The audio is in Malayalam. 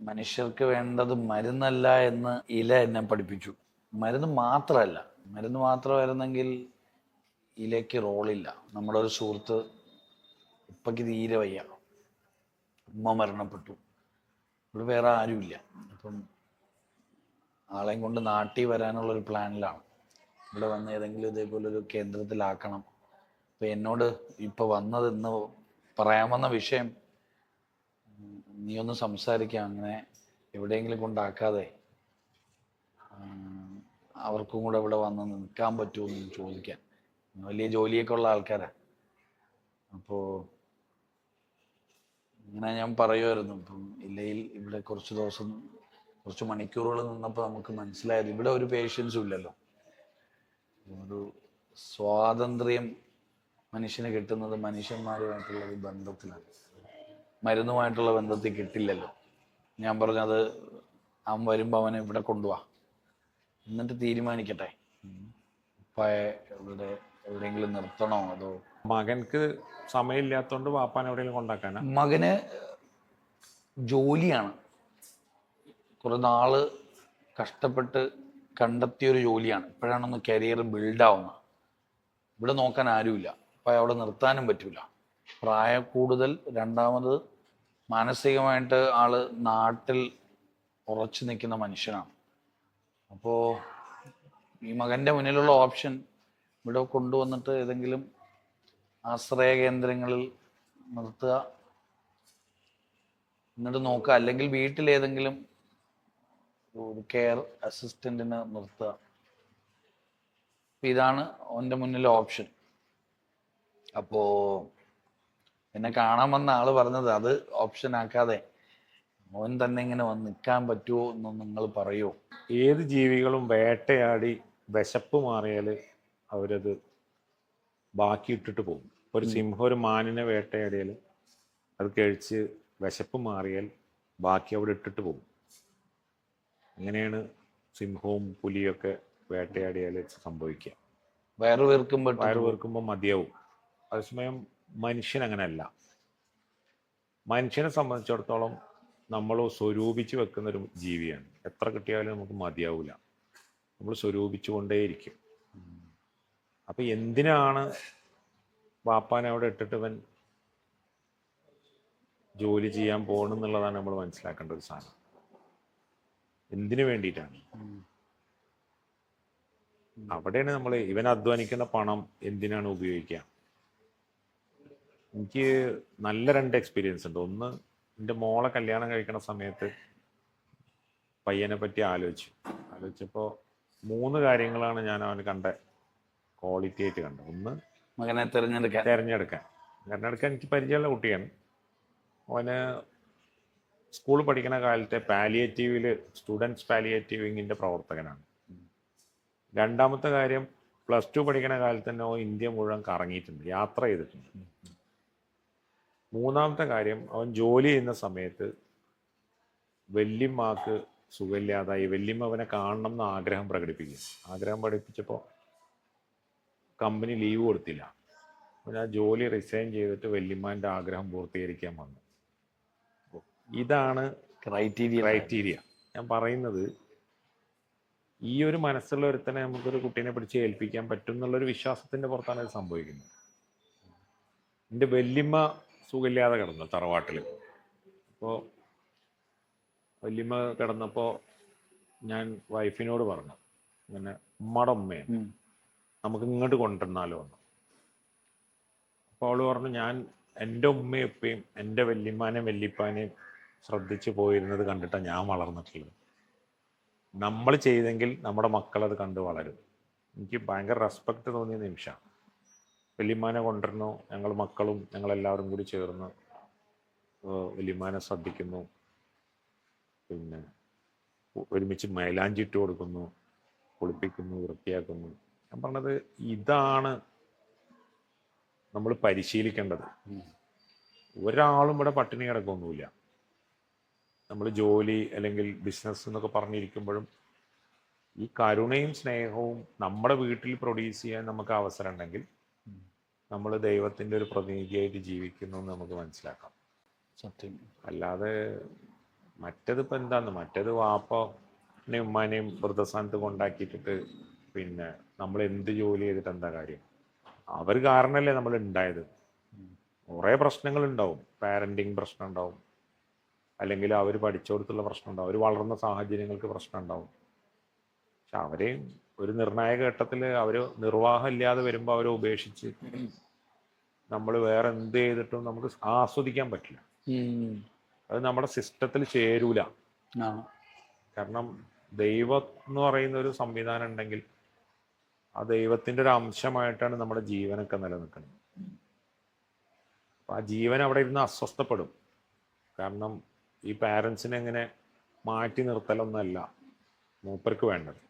മനുഷ്യർക്ക് വേണ്ടത് മരുന്നല്ല എന്ന് ഇല എന്നെ പഠിപ്പിച്ചു. മരുന്ന് മാത്രമല്ല മരുന്ന് മാത്രമായിരുന്നെങ്കിൽ ഇലയ്ക്ക് റോളില്ല. നമ്മുടെ ഒരു സുഹൃത്ത് ഉപ്പയ്ക്ക് തീരെ വയ്യ. ഉമ്മ മരണപ്പെട്ടു. ഇവിടെ വേറെ ആരുമില്ല. അപ്പം ആളെയും കൊണ്ട് നാട്ടിൽ വരാനുള്ള ഒരു പ്ലാനിലാണ്. ഇവിടെ വന്ന് ഏതെങ്കിലും ഇതേപോലെ ഒരു കേന്ദ്രത്തിലാക്കണം. അപ്പം എന്നോട് ഇപ്പോൾ വന്നതെന്ന് വന്ന വിഷയം നീ ഒന്ന് സംസാരിക്കാം അങ്ങനെ എവിടെയെങ്കിലും കൊണ്ടാക്കാതെ. അവർക്കും കൂടെ ഇവിടെ വന്ന് നിൽക്കാൻ പറ്റുമോ എന്ന് ചോദിക്കാൻ. വലിയ ജോലിയൊക്കെ ഉള്ള ആൾക്കാരാ. അപ്പോ ഇങ്ങനെ ഞാൻ പറയുമായിരുന്നു ഇപ്പം ഇല്ലയിൽ ഇവിടെ കുറച്ച് ദിവസം കുറച്ച് മണിക്കൂറുകൾ നിന്നപ്പോൾ നമുക്ക് മനസ്സിലായത് ഇവിടെ ഒരു പേഷ്യൻസും ഇല്ലല്ലോ. ഒരു സ്വാതന്ത്ര്യം മനുഷ്യന് കിട്ടുന്നത് മനുഷ്യന്മാരുമായിട്ടുള്ള ഒരു ബന്ധത്തിലാണ്. മരുന്നുമായിട്ടുള്ള ബന്ധത്തിൽ കിട്ടില്ലല്ലോ. ഞാൻ പറഞ്ഞത് അവൻ വരുമ്പോൾ അവനെ ഇവിടെ കൊണ്ടുപോവാ എന്നിട്ട് തീരുമാനിക്കട്ടെ. ഉപ്പായെ ഇവിടെ എവിടെയെങ്കിലും നിർത്തണോ അതോ? മകൻക്ക് സമയമില്ലാത്തോണ്ട് വാപ്പാൻ എവിടെയെങ്കിലും കൊണ്ടാക്കാനാ? മകന് ജോലിയാണ്. കുറെ നാൾ കഷ്ടപ്പെട്ട് കണ്ടെത്തിയൊരു ജോലിയാണ്. ഇപ്പോഴാണൊന്ന് കരിയർ ബിൽഡാവുന്നത് ഇവിടെ നോക്കാൻ ആരുമില്ല. അപ്പൊ അവിടെ നിർത്താനും പറ്റൂല. പ്രായ കൂടുതൽ രണ്ടാമത് മാനസികമായിട്ട് ആൾ നാട്ടിൽ ഉറച്ചു നിൽക്കുന്ന മനുഷ്യനാണ്. അപ്പോ ഈ മകന്റെ മുന്നിലുള്ള ഓപ്ഷൻ ഇവിടെ കൊണ്ടുവന്നിട്ട് ഏതെങ്കിലും ആശ്രയ കേന്ദ്രങ്ങളിൽ നിർത്തുക. എന്നിട്ട് നോക്കുക. അല്ലെങ്കിൽ വീട്ടിൽ ഏതെങ്കിലും ഒരു കെയർ അസിസ്റ്റന്റിനെ നിർത്തുക. ഇതാണ് അവന്റെ മുന്നിലെ ഓപ്ഷൻ. അപ്പോ എന്നെ കാണാൻ വന്ന ആൾ പറഞ്ഞത് അത് ഓപ്ഷൻ ആക്കാതെ. മോൻ തന്നെ ഇങ്ങനെ വന്ന് നിൽക്കാൻ പറ്റുമോ എന്ന് നിങ്ങൾ പറയൂ? ഏത് ജീവികളും വേട്ടയാടി വിശപ്പ് മാറിയാൽ അവരത് ബാക്കി ഇട്ടിട്ട് പോകും. ഒരു സിംഹം ഒരു മാനിനെ വേട്ടയാടിയാൽ അത് കഴിച്ച് വിശപ്പ് മാറിയാൽ ബാക്കി അവിടെ ഇട്ടിട്ട് പോകും. അങ്ങനെയാണ് സിംഹവും പുലിയൊക്കെ വേട്ടയാടിയാൽ സംഭവിക്കുക. വയറു വീർക്കുമ്പോൾ വയറ് വീർക്കുമ്പോൾ മതിയാവും. അതേസമയം മനുഷ്യൻ അങ്ങനെയല്ല മനുഷ്യനെ സംബന്ധിച്ചിടത്തോളം നമ്മൾ സ്വരൂപിച്ച് വെക്കുന്ന ഒരു ജീവിയാണ്. എത്ര കിട്ടിയാലും നമുക്ക് മതിയാവില്ല നമ്മൾ സ്വരൂപിച്ചുകൊണ്ടേയിരിക്കും കൊണ്ടേയിരിക്കും. അപ്പൊ എന്തിനാണ് വാപ്പാനെ അവിടെ ഇട്ടിട്ട് ഇവൻ ജോലി ചെയ്യാൻ പോകണം എന്നുള്ളതാണ് നമ്മൾ മനസ്സിലാക്കേണ്ട ഒരു സാധനം. എന്തിനു വേണ്ടിയിട്ടാണ്? അവിടെയാണ് നമ്മൾ ഇവൻ അധ്വാനിക്കുന്ന പണം എന്തിനാണ് ഉപയോഗിക്കുക? എനിക്ക് നല്ല രണ്ട് എക്സ്പീരിയൻസ് ഉണ്ട്. ഒന്ന് എന്റെ മോളെ കല്യാണം കഴിക്കണ സമയത്ത് പയ്യനെ പറ്റി ആലോചിച്ചു. ആലോചിച്ചപ്പോൾ മൂന്ന് കാര്യങ്ങളാണ് ഞാൻ അവന് കണ്ട ക്വാളിറ്റി ആയിട്ട് കണ്ടത്. ഒന്ന് മകനെ തിരഞ്ഞെടുക്കാൻ. തിരഞ്ഞെടുക്കാൻ. തിരഞ്ഞെടുക്കാൻ എനിക്ക് പരിചയമുള്ള കുട്ടിയാണ്. അവന് സ്കൂൾ പഠിക്കുന്ന കാലത്തെ പാലിയേറ്റീവിൽ സ്റ്റുഡൻസ് പാലിയേറ്റീവ് വിങ്ങിന്റെ പ്രവർത്തകനാണ്. രണ്ടാമത്തെ കാര്യം പ്ലസ് ടു പഠിക്കുന്ന കാലത്ത് തന്നെ ഇന്ത്യ മുഴുവൻ കറങ്ങിയിട്ടുണ്ട്. യാത്ര ചെയ്തിട്ടുണ്ട്. മൂന്നാമത്തെ കാര്യം അവൻ ജോലി ചെയ്യുന്ന സമയത്ത് വല്യമ്മക്ക് സുഖമില്ലാതായി വല്യമ്മ അവനെ കാണണം എന്ന് ആഗ്രഹം പ്രകടിപ്പിക്കും. ആഗ്രഹം പ്രകടിപ്പിച്ചപ്പോൾ കമ്പനി ലീവ് കൊടുത്തില്ല. അവനാ ജോലി റിസൈൻ ചെയ്തിട്ട് വല്യമ്മാന്റെ ആഗ്രഹം പൂർത്തീകരിക്കാൻ വന്നു. ഇതാണ് ക്രൈറ്റീരിയ ക്രൈറ്റീരിയ ഞാൻ പറയുന്നത് ഈ ഒരു മനസ്സുള്ള ഒരുത്തനെ നമുക്കൊരു കുട്ടീനെ പിടിച്ച് ഏൽപ്പിക്കാൻ പറ്റും എന്നുള്ളൊരു വിശ്വാസത്തിന്റെ പുറത്താണ് ഇത് സംഭവിക്കുന്നത്. എന്റെ വല്യമ്മ സുഖമില്ലാതെ കിടന്നു തറവാട്ടിൽ അപ്പോൾ വല്യമ്മ കിടന്നപ്പോൾ ഞാൻ വൈഫിനോട് പറഞ്ഞു ഇങ്ങനെ ഉമ്മയുടെ നമുക്ക് ഇങ്ങോട്ട് കൊണ്ടുവന്നാലോ എന്ന്. അപ്പോൾ അവൾ പറഞ്ഞു ഞാൻ എന്റെ ഉമ്മയും ഉപ്പയും എന്റെ വല്യമ്മാനെയും വല്യപ്പാനെയും ശ്രദ്ധിച്ചു പോയിരുന്നത് കണ്ടിട്ടാണ് ഞാൻ വളർന്നിട്ടുള്ളത്. നമ്മൾ ചെയ്തെങ്കിൽ നമ്മുടെ മക്കളത് കണ്ട് വളരും. എനിക്ക് ഭയങ്കര റെസ്പെക്റ്റ് തോന്നിയ നിമിഷമാണ്. വല്യമ്മാനെ കൊണ്ടുവരുന്നു. ഞങ്ങൾ മക്കളും ഞങ്ങളെല്ലാവരും കൂടി ചേർന്ന് വലിയമാന വല്യമ്മാനെ ശ്രദ്ധിക്കുന്നു. പിന്നെ ഒരുമിച്ച് മൈലാഞ്ചി ഇട്ട് കൊടുക്കുന്നു കുളിപ്പിക്കുന്നു വൃത്തിയാക്കുന്നു. ഞാൻ പറഞ്ഞത് ഇതാണ് നമ്മൾ പരിശീലിക്കേണ്ടത്. ഒരാളും ഇവിടെ പട്ടിണി കിടക്കൊന്നുമില്ല. നമ്മൾ ജോലി അല്ലെങ്കിൽ ബിസിനസ് എന്നൊക്കെ പറഞ്ഞിരിക്കുമ്പോഴും ഈ കരുണയും സ്നേഹവും നമ്മുടെ വീട്ടിൽ പ്രൊഡ്യൂസ് ചെയ്യാൻ നമുക്ക് അവസരം ഉണ്ടെങ്കിൽ നമ്മൾ ദൈവത്തിന്റെ ഒരു പ്രതിനിധിയായിട്ട് ജീവിക്കുന്നു എന്ന് നമുക്ക് മനസ്സിലാക്കാം. സത്യം. അല്ലാതെ മറ്റേതിപ്പോൾ എന്താന്ന്? മറ്റേത് വാപ്പനെയും ഉമ്മാനെയും വൃദ്ധസ്ഥാനത്ത് കൊണ്ടാക്കിയിട്ടിട്ട് പിന്നെ നമ്മൾ എന്ത് ജോലി ചെയ്തിട്ട് എന്താ കാര്യം? അവർ കാരണമല്ലേ നമ്മൾ ഉണ്ടായത് കുറേ പ്രശ്നങ്ങൾ ഉണ്ടാവും പാരന്റിങ് പ്രശ്നം ഉണ്ടാവും അല്ലെങ്കിൽ അവർ പഠിച്ചോടത്തുള്ള പ്രശ്നം ഉണ്ടാവും അവർ വളർന്ന സാഹചര്യങ്ങൾക്ക് പ്രശ്നം ഉണ്ടാവും പക്ഷെ അവരെയും ഒരു നിർണായക ഘട്ടത്തിൽ അവർ നിർവാഹം ഇല്ലാതെ വരുമ്പോൾ അവരെ ഉപേക്ഷിച്ച് നമ്മൾ വേറെ എന്ത് ചെയ്തിട്ടും നമുക്ക് ആസ്വദിക്കാൻ പറ്റില്ല. അത് നമ്മുടെ സിസ്റ്റത്തിൽ ചേരൂല. കാരണം ദൈവം എന്ന് പറയുന്ന ഒരു സംവിധാനം ഉണ്ടെങ്കിൽ ആ ദൈവത്തിന്റെ ഒരു അംശമായിട്ടാണ് നമ്മുടെ ജീവനൊക്കെ നിലനിൽക്കുന്നത്. അപ്പൊ ആ ജീവൻ അവിടെ ഇരുന്ന് അസ്വസ്ഥപ്പെടും. കാരണം ഈ പാരൻസിനെ എങ്ങനെ മാറ്റി നിർത്തലൊന്നല്ല. മൂപ്പർക്ക് വേണ്ടത്.